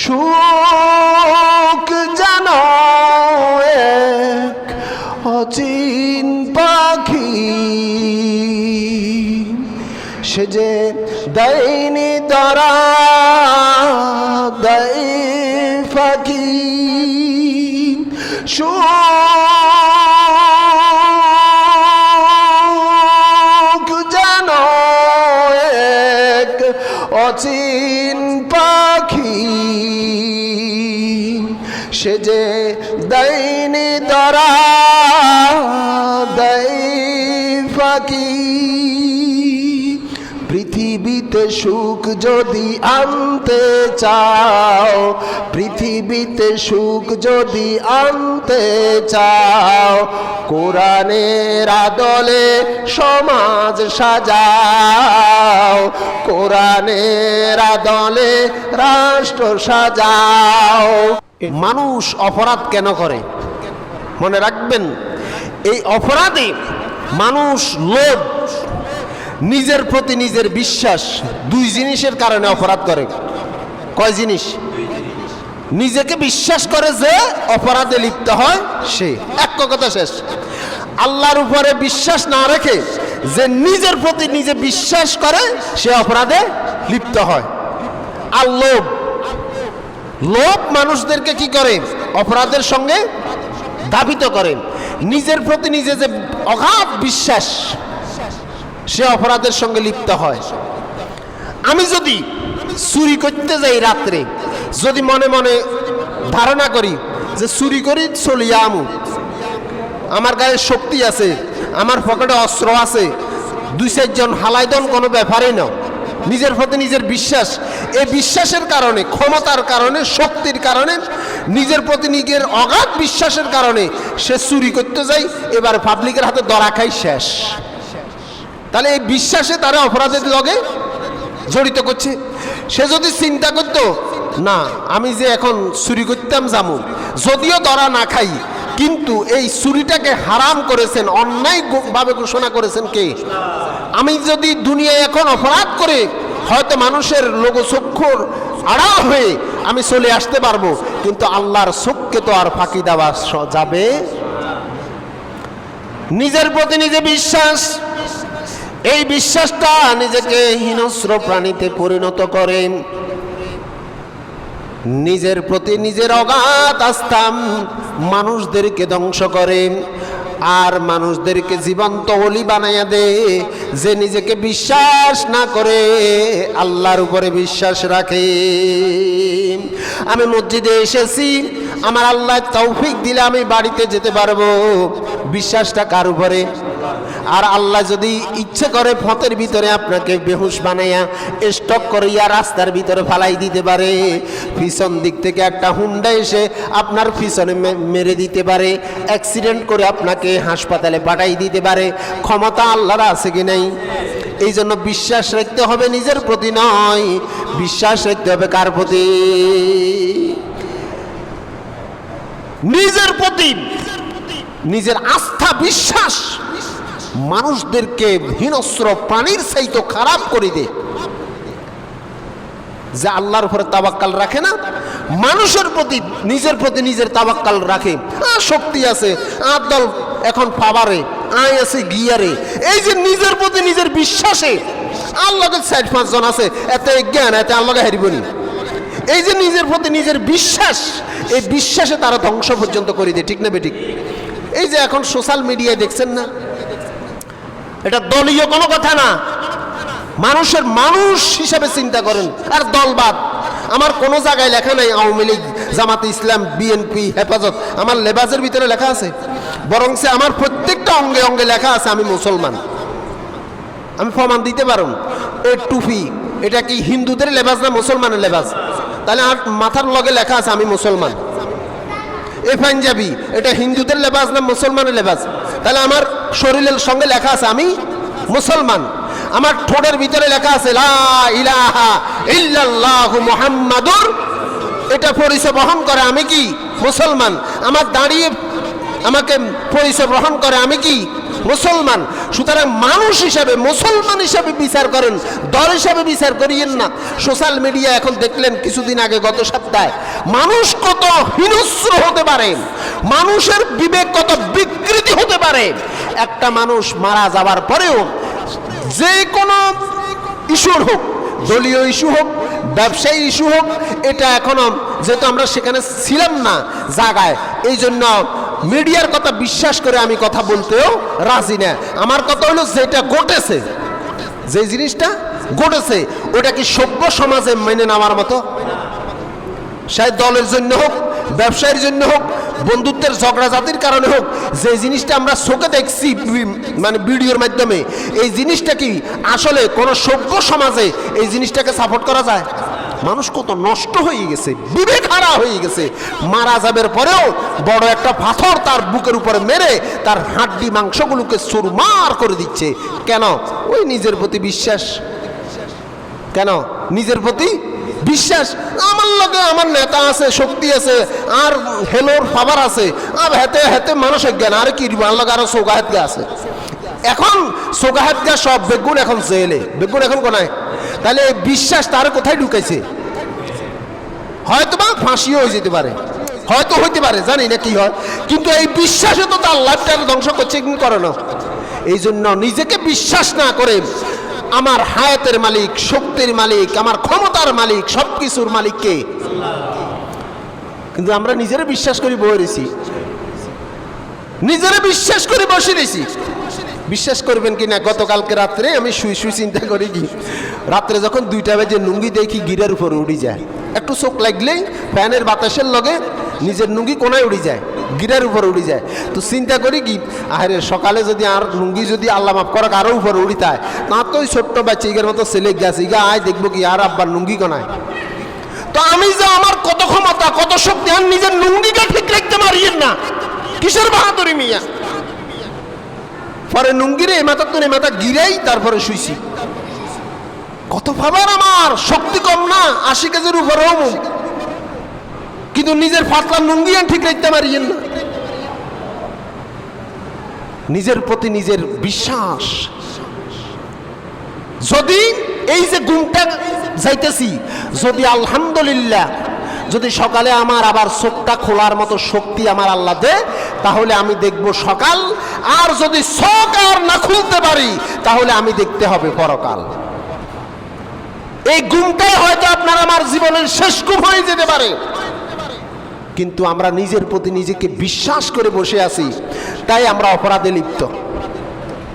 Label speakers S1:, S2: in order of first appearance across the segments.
S1: সুখ এক অচিন পাখি। সে যে দৈনি দরা দৈ ফাঁকি। সুখ ফাঁকি পৃথিবীতে সুখ যদি আনতে চাও, পৃথিবীতে সুখ যদি আনতে চাও, কোরআনের আদলে সমাজ সাজাও, কোরআনের আদলে রাষ্ট্র সাজাও। মানুষ অপরাধ কেন করে? মনে রাখবেন, এই অপরাধে মানুষ লোভ, নিজের প্রতি নিজের বিশ্বাস, দুই জিনিসের কারণে অপরাধ করে। কয় জিনিস? নিজেকে বিশ্বাস করে যে অপরাধে লিপ্ত হয় সে। এক কথা শেষ। আল্লাহর উপরে বিশ্বাস না রেখে যে নিজের প্রতি নিজে বিশ্বাস করে সে অপরাধে লিপ্ত হয়। আর লোভ? লোভ মানুষদেরকে কি করে? অপরাধের সঙ্গে ধাবিত করে। নিজের প্রতি নিজে যে অগাধ বিশ্বাস, সে অপরাধের সঙ্গে লিপ্ত হয়। আমি যদি চুরি করতে যাই রাত্রে, যদি মনে মনে ধারণা করি যে চুরি করি চলিয়া আমু আমার গায়ে শক্তি আছে, আমার পকেটে অস্ত্র আছে, দুই চারজন হালাইদন কোনো ব্যাপারই না। নিজের প্রতি নিজের বিশ্বাস। এই বিশ্বাসের কারণে, ক্ষমতার কারণে, শক্তির কারণে, নিজের প্রতি নিজের অগাধ বিশ্বাসের কারণে সে চুরি করতে যায়, এবার পাবলিকের হাতে দরা খাই শেষ। তাহলে এই বিশ্বাসে তারা অপরাধের লগে জড়িত করছে। সে যদি চিন্তা করত, না, আমি যে এখন চুরি করতাম যাব যদিও ধরা না খাই, কিন্তু এই চুরিটাকে হারাম করেছেন অন্যায় ভাবে ঘোষণা করেছেন কে? আমি যদি দুনিয়ায় এখন অপরাধ করে হয়তো মানুষের লোকচক্ষুর আড়াল হয়ে আমি চলে আসতে পারব, কিন্তু আল্লাহর চোখকে তো আর ফাঁকি দেওয়া যাবে? নিজের প্রতি নিজে বিশ্বাস, এই বিশ্বাসটা নিজেকে হিংস্র প্রাণীতে পরিণত করেন। নিজের প্রতি নিজের অগাধ আস্থা মানুষদেরকে ধ্বংস করে আর মানুষদেরকে জীবন্ত অলি বানাইয়া দে, যে নিজেকে বিশ্বাস না করে আল্লাহর উপরে বিশ্বাস রাখে। আমি মসজিদে এসেছি, আমার আল্লাহ তৌফিক দিলে আমি বাড়িতে যেতে পারব। বিশ্বাসটা কার উপরে? আর আল্লাহ যদি ইচ্ছে করে ফতের ভিতরে আপনাকে বেহুশ বানাইয়া স্টক করিয়া রাস্তার ভিতরে ফালাই দিতে পারে, পিছন দিক থেকে একটা হুন্ডা এসে আপনার পিছনে মেরে দিতে পারে অ্যাক্সিডেন্ট করে আপনাকে হাসপাতালে পাঠাই দিতে পারে, ক্ষমতা আল্লাহর আছে কি নাই? এই জন্য বিশ্বাস রাখতে হবে নিজের প্রতি নয়, বিশ্বাস রাখতে হবে কার প্রতি? নিজের প্রতি, নিজের আস্থা, বিশ্বাস। মানুষদেরকে হিনস্র প্রাণীর চাইতো খারাপ করে দে। যে আল্লাহর উপরে তাবাক্কাল রাখে না, মানুষের প্রতি, নিজের প্রতি নিজের তাবাক্কাল রাখে। শক্তি আছে আর দল এখন পাবারে আয় আছে গিয়ারে। এই যে নিজের প্রতি নিজের বিশ্বাসে আল্লাহকে চার পাঁচজন আছে, এত জ্ঞান, এত আল্লাহকে হারিবনি। এই যে নিজের প্রতি নিজের বিশ্বাস, এই বিশ্বাসে তারা ধ্বংস পর্যন্ত করে দেয় ঠিক না বেঠিক এই যে এখন সোশ্যাল মিডিয়ায় দেখছেন না এটা দলীয় কোনো কথা না। মানুষের মানুষ হিসাবে চিন্তা করেন, আর দলবাদ আমার কোনো জায়গায় লেখা নাই, আওয়ামী লীগ, জামাতে ইসলাম বিএনপি হেফাজত। আমার লেবাজের ভিতরে লেখা আছে। বরং সে আমার প্রত্যেকটা অঙ্গে অঙ্গে লেখা আছে, আমি মুসলমান। আমি প্রমাণ দিতে পারুন এই টুপি, এটা কি হিন্দুদের লেবাস না মুসলমানের লেবাস তাহলে আর মাথার লগে লেখা আছে, আমি মুসলমান। এ পাঞ্জাবি, এটা হিন্দুদের লেবাস না মুসলমানের লেবাস তাহলে আমার শরীরের সঙ্গে লেখা আছে, আমি মুসলমান। আমার ঠোঁটের ভিতরে লেখা আছে মুহাম্মাদুর। এটা পরিচয় বহন করে, আমি কি মুসলমান? আমার দাঁড়িয়ে আমাকে পরিচয় গ্রহণ করে, আমি কি মুসলমান? সুতরাং মানুষ হিসাবে, মুসলমান হিসাবে বিচার করেন, দল হিসাবে বিচার করিয়েন না। সোশ্যাল মিডিয়া এখন দেখলেন কিছুদিন আগে, গত সপ্তাহে, মানুষ কত হিংস্র হতে পারে, মানুষের বিবেক কত বিকৃতি হতে পারে একটা মানুষ মারা যাওয়ার পরেও যে কোনো ইস্যুর হোক, দলীয় ইস্যু হোক, ব্যবসায়ী ইস্যু হোক, এটা এখনও যেহেতু আমরা সেখানে ছিলাম না জায়গায় এই জন্য মিডিয়ার কথা বিশ্বাস করে আমি কথা বলতেও রাজি না। আমার কথা হলো যেটা ঘটেছে, যে জিনিসটা ঘটেছে, ওটা কি সভ্য সমাজে মেনে নেওয়ার মতো? সে দলের জন্য হোক, ব্যবসায়ের জন্য হোক বন্ধুত্বের ঝগড়াঝাতির কারণে হোক, যে জিনিসটা আমরা চোখে দেখছি মানে ভিডিওর মাধ্যমে, এই জিনিসটা কি আসলে কোনো সভ্য সমাজে এই জিনিসটাকে সাপোর্ট করা যায়? মানুষ কত নষ্ট হয়ে গেছে, বিবেক হারা হয়ে গেছে। মারা যাবার পরেও বড় একটা পাথর তার বুকের উপরে মেরে তার হাড্ডি মাংসগুলোকে সুরমার করে দিচ্ছে। কেন? ওই নিজের প্রতি বিশ্বাস। কেন? নিজের প্রতি বিশ্বাস, আমার লগে আমার নেতা আছে, শক্তি আছে, আর হেলোর পাওয়ার আছে। আর হেতে হেতে মানুষের জ্ঞান আর কি আমার লগে আরও সোগাহেত আছে। এখন সোগাহেত গা সব বেগুন এখন জেলে। বেগুন এখন কোনায়? তাহলে বিশ্বাস তার কোথায় ঢুকাইছে? হয়তো বা ফাঁসিও হয়ে যেতে পারে। হয়তো হইতে পারে, জানি না কি হয়। কিন্তু এই বিশ্বাসে তো তার লাইফটাকে ধ্বংস করছে কি করে না। এই জন্য নিজেকে বিশ্বাস না করে আমার হায়াতের মালিক, শক্তির মালিক, আমার ক্ষমতার মালিক সব কিছুর মালিককে কিন্তু আমরা নিজেরা বিশ্বাস করি বয়ে রয়েছি নিজেরা বিশ্বাস করে বসে রয়েছি বিশ্বাস করবেন কি না গতকালকে রাত্রে আমি শুই শুই চিন্তা করি কি, রাত্রে যখন দুইটা বেজে লুঙ্গি দেখি গিরের উপর উড়ি যায়। একটু চোখ লাগলেই ফ্যানের বাতাসের লগে নিজের লুঙ্গি কোনায় উড়ি যায়, গিরের উপর উড়ি যায়। তো চিন্তা করি কি আরে সকালে যদি আর লুঙ্গি যদি আল্লাহ মাফ করাক আরও উপর উড়িতায় তা তো ওই ছোট্ট বাচ্চা ইগের মতো ছেলে গেছে, ইগা আয় দেখব কি, আর আব্বার লুঙ্গি কোনায়। তো আমি যে আমার কত ক্ষমতা, কত শক্তি, আর নিজের লুঙ্গিটা ঠিক রাখতে পারিয়েন না। কিসের বাহাদুরি মিয়া? পরে নুঙ্গিরে এ মাথা এ মাথা গিরেই তারপরে শুইছি। কত ভাবার আমার, শক্তি কম না, আশি কেজির উপরেও মুখ কিন্তু নিজের ফাতলা নুঙ্গি ঠিক রাখতে পারিয়েন না। নিজের প্রতি নিজের বিশ্বাস। যদি এই যে গুণটা যাইতেছি, যদি আলহামদুলিল্লাহ যদি সকালে আমার আবার চোখটা খোলার মতো শক্তি আমার আল্লাহ দে, তাহলে আমি দেখব সকাল। আর যদি চোখ আর না খুলতে পারি, তাহলে আমি দেখতে হবে পরকাল। এই গুমটাই হয়তো আপনার আমার জীবনের শেষ গুম হয়ে যেতে পারে। কিন্তু আমরা নিজের প্রতি নিজেকে বিশ্বাস করে বসে আছি, তাই আমরা অপরাধে লিপ্ত।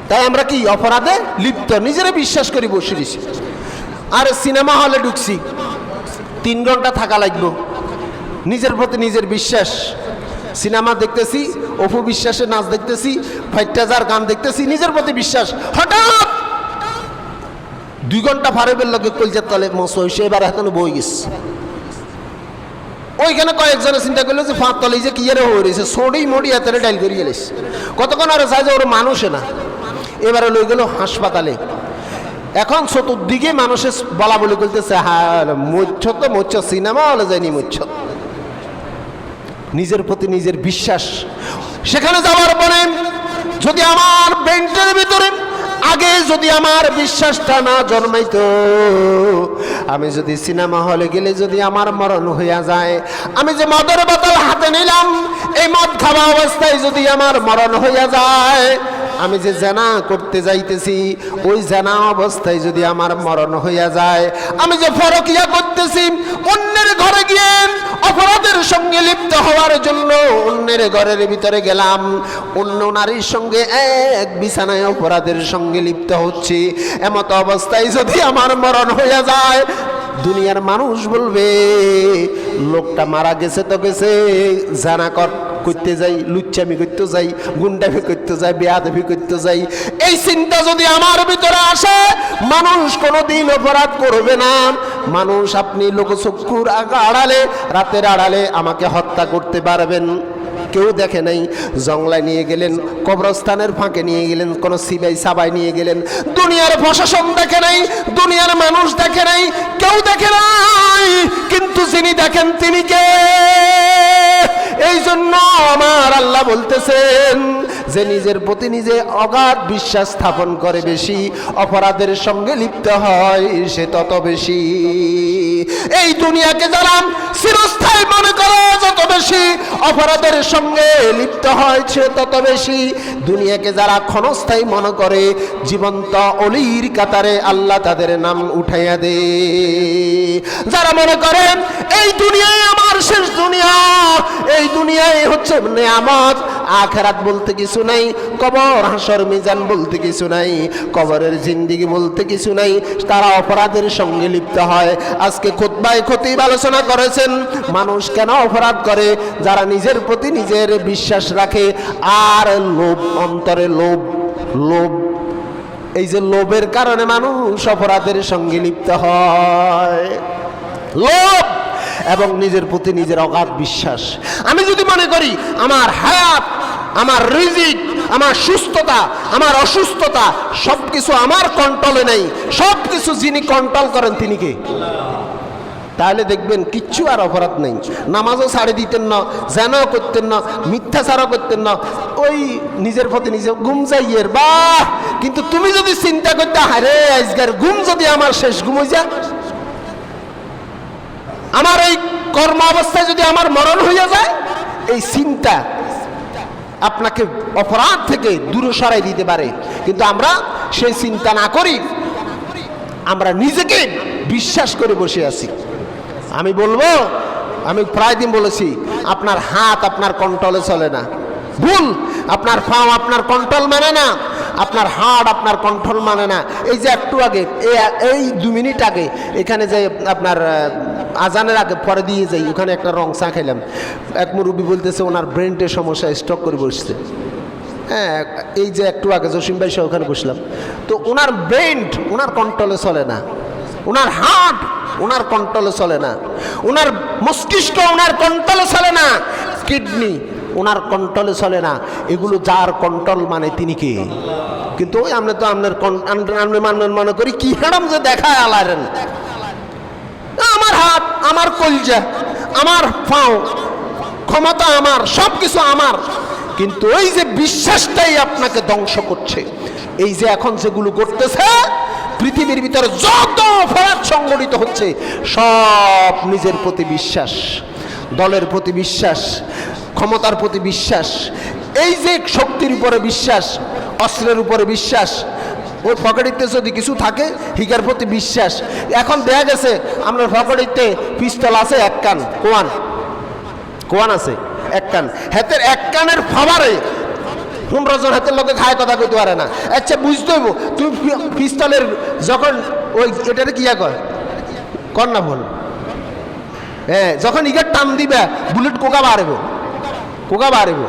S1: তাই আমরা কি, অপরাধে লিপ্ত? নিজেরা বিশ্বাস করি বসে দিছি আর সিনেমা হলে ঢুকছি। তিন ঘণ্টা থাকা লাগবো। নিজের প্রতি নিজের বিশ্বাস। সিনেমা দেখতেছি, অপু বিশ্বাসের নাচ দেখতেছি ফাইটাজার গান দেখতেছি, নিজের প্রতি বিশ্বাস। হঠাৎ দুই ঘণ্টা ফারেবের লগে কলজার তলে মশ হয়েছে এবার এখন বই গেছে। ওইখানে কয়েকজনে চিন্তা করল যে ফাঁক তলে যে কি এর হয়ে রয়েছে সোডি মোডি এত ডাইল করিয়ে গেলিস কতক্ষণ আর চাই যে ওর মানুষে না। এবারে লই গেল হাসপাতালে। এখন চতুর্দিকে মানুষের বলা বলি করতেছে হ্যাঁ মচ্ছ তো মচ্ছ, সিনেমা হলে যায়নি মচ্ছ। নিজের প্রতি নিজের বিশ্বাস। সেখানে যাওয়ার পরে যদি আমার বেন্টের ভিতরে আগে যদি আমার বিশ্বাসটা না জন্মাইতো, আমি যদি সিনেমা হলে গেলে যদি আমার মরণ হইয়া যায়, আমি যে মদের বোতল হাতে নিলাম, এই মদ খাওয়া অবস্থায় যদি আমার মরণ হইয়া যায় আমি যে জানা করতে যাইতেছি, ওই জানা অবস্থায় যদি আমার মরণ হইয়া যায়, আমি যে ফরকিয়া করতেছি, অন্যের ঘরে গিয়ে অপরাধের সঙ্গে লিপ্ত হওয়ার জন্য অন্যের ঘরের ভিতরে গেলাম। অন্য নারীর সঙ্গে এক বিছানায় অপরাধের সঙ্গে লিপ্ত হচ্ছে। এমত অবস্থায় যদি আমার মরণ হইয়া যায়, দুনিয়ার মানুষ বলবে, লোকটা মারা গেছে তো গেছে, জানা কর করতে যাই, লুচ্চামি করতে যাই, গুন্ডামি করতে যাই, বেয়াদবি করতে যাই, এই চিন্তা যদি আমার ভিতরে আসে, মানুষ কোনোদিন অপরাধ করবে না। মানুষ আপনি লোকচক্ষুর আড়ালে, রাতের আড়ালে আমাকে হত্যা করতে পারবেন। কেউ দেখে নাই, জংলায় নিয়ে গেলেন, কবরস্থানের ফাঁকে নিয়ে গেলেন, কোনো সিবাই সাবাই নিয়ে গেলেন। দুনিয়ার প্রশাসন দেখে নাই, দুনিয়ার মানুষ দেখে নাই, কেউ দেখে নাই। কিন্তু যিনি দেখেন তিনি কে? এই জন্য আমার আল্লাহ বলতেছেন যে নিজের প্রতি নিজে অগাধ বিশ্বাস স্থাপন করে বেশি। অপরাধের সঙ্গে লিপ্ত হয় সে তত বেশি। এই দুনিয়াকে যারা চিরস্থায়ী মনে করে যত বেশি অপরাধের সঙ্গে লিপ্ত হয় সে তত বেশি। দুনিয়াকে যারা ক্ষণস্থায়ী মনে করে জীবন্ত অলির কাতারে আল্লাহ তাদের নাম উঠাইয়া দে। যারা মনে করেন এই দুনিয়ায় আমার শেষ দুনিয়া, এই দুনিয়ায় হচ্ছে নেয়ামত আখেরাত বলতে কিছু নাই, কবর, হাসর, মিজান বলতে কিছু নাই, কবরের জিন্দিগি বলতে কিছু নাই, তারা অপরাধের সঙ্গে লিপ্ত হয়। আজকে খোতবায় খতিব আলোচনা করেছেন, মানুষ কেন অপরাধ করে? যারা নিজের প্রতি নিজের বিশ্বাস রাখে, আর লোভ, অন্তরে লোভ লোভ। এই যে লোভের কারণে মানুষ অপরাধের সঙ্গে লিপ্ত হয়। লোভ! এবং নিজের প্রতি নিজের অগাধ বিশ্বাস। আমি যদি মনে করি, আমার হায়াত আমার রিজিক, আমার সুস্থতা, আমার অসুস্থতা সব কিছু আমার কন্ট্রোলে নেই। সব কিছু যিনি কন্ট্রোল করেন তিনি কে? তাহলে দেখবেন কিচ্ছু আর অপরাধ নেই। নামাজও ছাড়ে দিতেন না, জানাও করতেন না, মিথ্যাচারও করতেন না। ওই নিজের প্রতি নিজে ঘুম যাইয়ের বাহ! কিন্তু তুমি যদি চিন্তা করতে হারে আজকের ঘুম যদি আমার শেষ ঘুম হয়ে যায় আমার এই কর্ম অবস্থায় যদি আমার মরণ হইয়া যায়, এই চিন্তা আপনাকে অপরাধ থেকে দূরে সরাই দিতে পারে। কিন্তু আমরা সেই চিন্তা না করি, আমরা নিজেকে বিশ্বাস করে বসে আছি। আমি বলব, আমি প্রায় দিন বলেছি, আপনার হাত আপনার কন্ট্রোলে চলে না। ভুল, আপনার পাও আপনার কন্ট্রোল মানে না, আপনার হাড় আপনার কন্ট্রোল মানে না। এই যে একটু আগে এই দু মিনিট আগে, এখানে যে আপনার আজানের আগে পরে দিয়ে যাই, ওখানে একটা রং চা খেলাম এক মুরব্বী বলতেছে, ওনার ব্রেনটের সমস্যা স্টক করে বসছে। হ্যাঁ এই যে একটু আগে জসিম ভাই ওখানে বসলাম। তো ওনার ব্রেন ওনার কন্ট্রোলে চলে না। ওনার হার্ট, ওনার কন্ট্রোলে চলে না। ওনার মস্তিষ্ক ওনার কন্ট্রোলে চলে না। কিডনি, ওনার কন্ট্রোলে চলে না। এগুলো যার কন্ট্রোল মানে তিনি কে? কিন্তু ওই আমরা তো আপনার মনে মনে করি, কি হারাম যে দেখায় আলারেন হাত আমার কলজা, আমার পাও, ক্ষমতা আমার সব কিছু আমার। কিন্তু ওই যে বিশ্বাসটাই আপনাকে ধ্বংস করছে, এই যে এখন যেগুলো করতেছে পৃথিবীর ভিতরে যত অপরাধ সংগঠিত হচ্ছে, সব নিজের প্রতি বিশ্বাস, দলের প্রতি বিশ্বাস, ক্ষমতার প্রতি বিশ্বাস, এই যে শক্তির উপরে বিশ্বাস, অস্ত্রের উপরে বিশ্বাস ওই পকেটিতে যদি কিছু থাকে, হিগার প্রতি বিশ্বাস। এখন দেখা গেছে আমরা পকেটিতে পিস্তল আছে এক কান। কোয়ান? কোয়ান আছে? এক কান। হাতের এক কানের ফাবারে পনেরো জন হাতের লোকে খায়, কথা কইতে পারে না। আচ্ছা বুঝতে হইব, তুমি পিস্তলের যখন ওই, এটারে কিয়া কয়? কর না বল হ্যাঁ যখন ইগার টান দিবে, বুলেট কোকা বাড়ব কোকা বাড়ব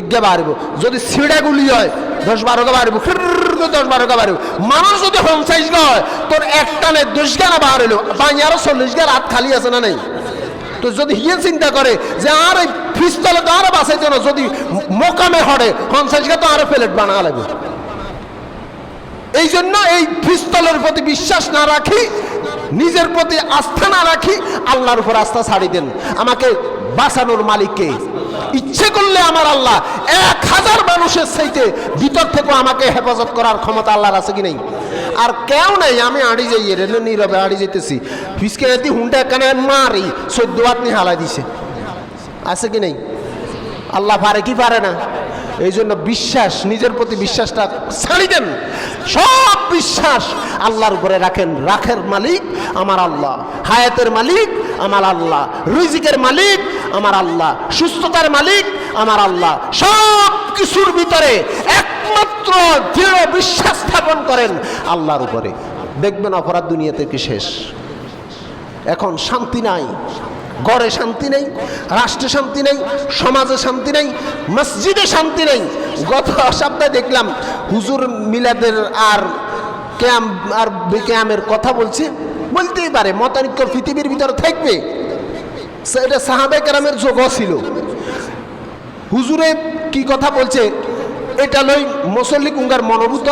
S1: ইজ্ঞা বাড়ব যদি ছিঁড়া গুলি হয় দশ বারো বাড়ব দশ বারো বাড়ব মানুষ যদি পঞ্চাশ হয় তোর এক টানে দশ গানা বাড়লো পাঁচ আরও চল্লিশ গা রাত খালি আছে না নেই? তো যদি হিয়ে চিন্তা করে যে আর এই পিস্তলে তো আরও বাঁচাইতো না, যদি মোকামে হরে পঞ্চাশ গা তো আরও প্লেট বানা লাগবে। এই জন্য এই পিস্তলের প্রতি বিশ্বাস না রাখি, নিজের প্রতি আস্থা না রাখি, আল্লাহর উপর আস্থা ছাড়ি দেন। আমাকে বাঁচানোর মালিককে ইচ্ছে করলে আমার আল্লাহ এক হাজার মানুষের সাইতে ভিতর থেকে আমাকে হেফাজত করার ক্ষমতা আল্লাহর আছে কি নেই? আর কেউ নেই, আমি আড়ি যাই রে নীরবে আড়ি যেতেছি ফিসকে যদি হুন্ডা এখানে মারি হাত নিয়ে হালাই দিছে। আছে কি নেই? আল্লাহ পারে কি পারে না? এই জন্য বিশ্বাস, নিজের প্রতি বিশ্বাসটা ছাড়ি দেন। সব বিশ্বাস আল্লাহর উপরে রাখেন। রাখের মালিক আমার আল্লাহ। হায়াতের মালিক আমার আল্লাহ। রিজিকের মালিক আমার আল্লাহ। সুস্থতার মালিক আমার আল্লাহ। সব কিছুর ভিতরে একমাত্র দৃঢ় বিশ্বাস স্থাপন করেন আল্লাহর উপরে। দেখবেন অপরাধ দুনিয়াতে কি শেষ। এখন শান্তি নাই। গড়ে শান্তি নেই, রাষ্ট্রে শান্তি নেই, সমাজে শান্তি নেই, মসজিদে শান্তি নেই। গত সপ্তাহে দেখলাম হুজুর মিলাদের আর ক্যাম আর ক্যামের কথা বলছে। বলতেই পারে, মতানিক্য পৃথিবীর ভিতরে থাকবে। এটা সাহাবে কেরামের যোগ ছিল। হুজুরে কি কথা বলছে? এটা লই মুসল্লি কুঙ্গার মনোভূত।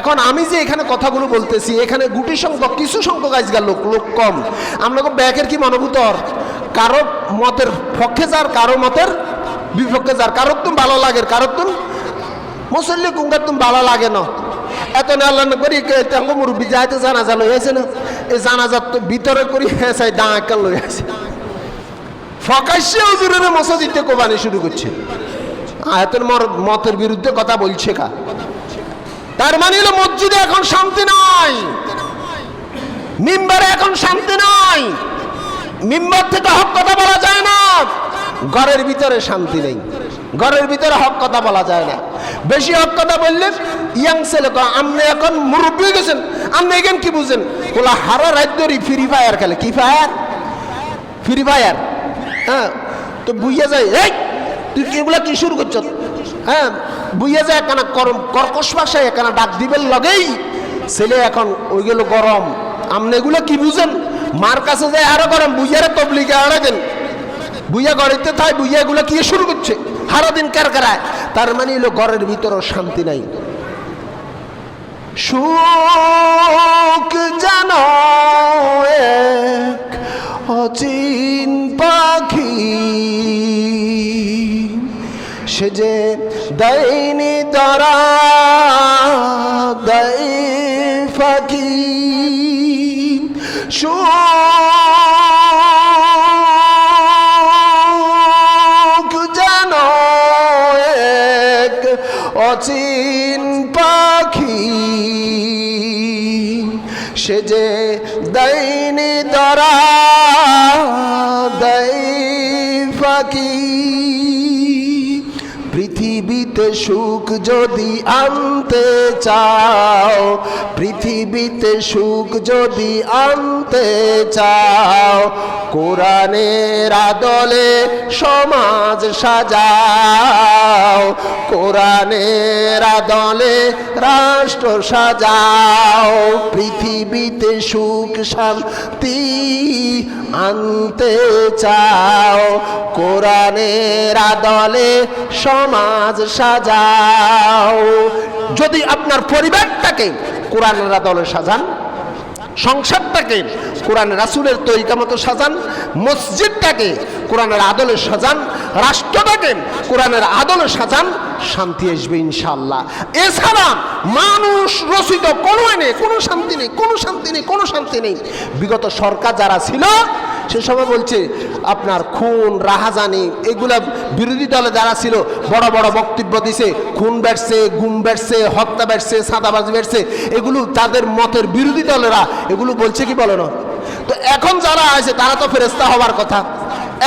S1: এখন আমি যে এখানে কথাগুলো বলতেছি, এখানে গুটি সংখ্যক, কিছু সংখ্যক আজকাল লোক লোক কম। আপনাকে ব্যাকের কি মনোভূত? কারও মতের পক্ষে যার, কারও মতের বিপক্ষে যার। কারোর তুমি ভালো লাগে, কারোর তুমি মুসল্লি কুঙ্গার তুমি ভালো লাগে না। এত না আল্লাহ করি মুরব্বী যাইতে জানাজা জানো আছে না এই তো ভিতরে করি লই আছে ফকাশ্যে হুজুরের মসজিদে কোবানি শুরু করছে। আয়তের মতের বিরুদ্ধে কথা বলছে কা। তার মানে হলো মসজিদে এখন শান্তি নাই। মিম্বারে এখন শান্তি নাই। মিম্বার থেকে হক কথা বলা যায় না। ঘরের ভিতরে শান্তি নেই। ঘরের ভিতরে হক কথা বলা যায় না। বেশি হক কথা বললে ইয়াং ছেলে আপনি এখন মুরব্বী হয়ে গেছেন। আপনি এখান কি বুঝেন? বলা হারা রাজ্যরই ফ্রি ফায়ার খেলে। কি ফায়ার ফ্রি ফায়ার হ্যাঁ তো বুঝিয়া যায়, এই, তুই এগুলা কি শুরু করছ? হ্যাঁ বুঝিয়া যায় একখানা কর্কশ ভাষায় একখানা ডাক দিবেন লগেই ছেলে এখন ওইগুলো গরম। আপনি এগুলো কি বুঝেন? মার কাছে যায়, আরও গরম বুঝিয়ারে তবলিগে আড়ে দেন। বুইয়া গড়িতে থাই বুইয়া এগুলো কি শুরু করছে? সারা দিন কার কারায়? তার মানে হলো ঘরের ভিতরেও শান্তি নাই। সুখ জান অচিন পাখি। সে যে দৈনি দরা দৈ ফাঁকি। সুখ দৈনি দরা দৈ ফাঁকি পৃথিবীতে সুখ যদি আনতে চাও, পৃথিবীতে সুখ যদি আনতে চাও, কোরআনের আদলে সমাজ সাজাও, কোরআনের আদলে রাষ্ট্র সাজাও, পৃথিবীতে সুখ শান্তি আনতে চাও, কোরআনের আদলে সমাজ সাজাও। যদি আপনার পরিবারটাকে কোরআনের আদলে সাজান সংসারটাকে কোরআন রাসুলের তরিকা মতো সাজান, মসজিদটাকে কোরআনের আদলে সাজান, রাষ্ট্রটাকে কোরআনের আদলে সাজান, শান্তি আসবে ইনশাল্লাহ এছাড়া মানুষ রচিত কোনো নেই কোনো শান্তি নেই, কোনো শান্তি নেই, কোনো শান্তি নেই। বিগত সরকার যারা ছিল সে সময় বলছে, আপনার খুন, রাহাজানি, এগুলা বিরোধী দলে যারা ছিল, বড় বড় বক্তব্য দিছে, খুন বেড়ছে, গুম বেড়ছে, হত্যা বেড়ছে, সাদাবাজি বেড়ছে, এগুলো তাদের মতের বিরোধী দলেরা এগুলো বলছে কি বলে না? তো এখন যারা আছে, তারা তো ফেরেস্তা হওয়ার কথা।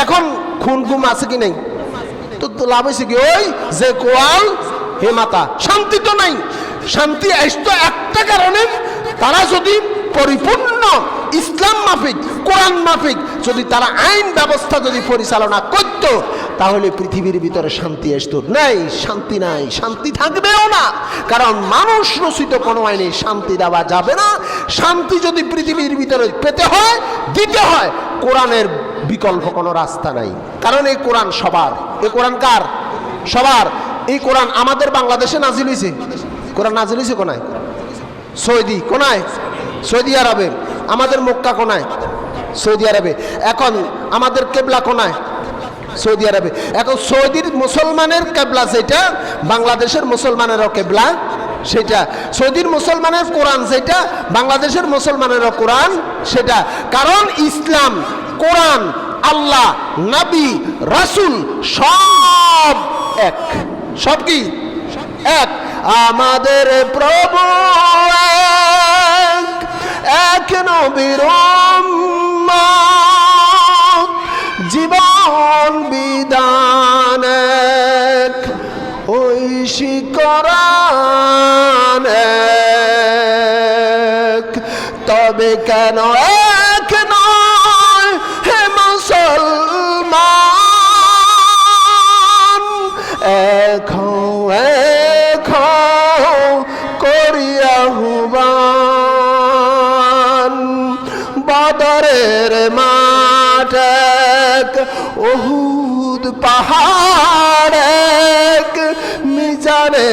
S1: এখন খুন গুম আছে কি নেই? তো লাভ হয়েছে কি? ওই যে কোয়াল, হে মাতা, শান্তি তো নাই। শান্তি আসতো একটা কারণে, তারা যদি পরিপূর্ণ ইসলাম মাফিক, কোরআন মাফিক যদি তারা আইন ব্যবস্থা যদি পরিচালনা করত, তাহলে পৃথিবীর ভিতরে শান্তি আসতো। নাই, শান্তি নাই, শান্তি থাকবেও না। কারণ মানুষ রচিত কোনো আইনে শান্তি দেওয়া যাবে না। শান্তি যদি পৃথিবীর ভিতরে পেতে হয়, দিতে হয়, কোরআনের বিকল্প কোনো রাস্তা নাই। কারণ এই কোরআন সবার। এই কোরআন কার? সবার। এই কোরআন আমাদের বাংলাদেশে নাজিল হয়েছে কোরআন নাজিল হয়েছে কোনায়? সৌদি। কোনায়? সৌদি আরবে। আমাদের মক্কা কোনায়? সৌদি আরবে। এখন আমাদের কেবলা কোনায়? সৌদি আরবে। এখন সৌদির মুসলমানের কেবলা যেটা, বাংলাদেশের মুসলমানেরও কেবলা সেটা। সৌদির মুসলমানের কোরআন যেটা, বাংলাদেশের মুসলমানেরও কোরআন সেটা। কারণ ইসলাম, কোরআন, আল্লাহ, নবী, রাসুল সব এক। সব কি? এক। আমাদের প্রভু এক এক উম্মত, জীবন বিধান এক ওই শিকরান তবে কেন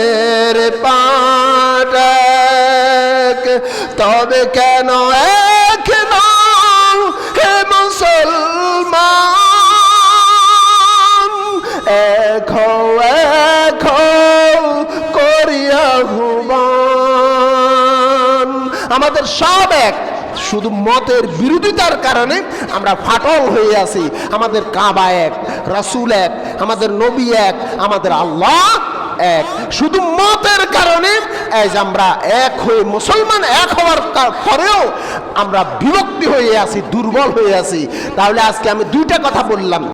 S1: প্রেমের তবে কেন এক হে মুসলমান? এক এক করিয়া আমাদের সব এক, শুধু মতের বিরোধিতার কারণে আমরা ফাটল হয়ে আছি। আমাদের কাবা এক, রাসুল এক, আমাদের নবী এক, আমাদের আল্লাহ এক। শুধু মতের কারণে আজ আমরা এক হয়ে মুসলমান এক হওয়ার পরেও আমরা বিভক্তি হয়ে আছি, দুর্বল হয়ে আছি। তাহলে আজকে আমি দুইটা কথা বললাম।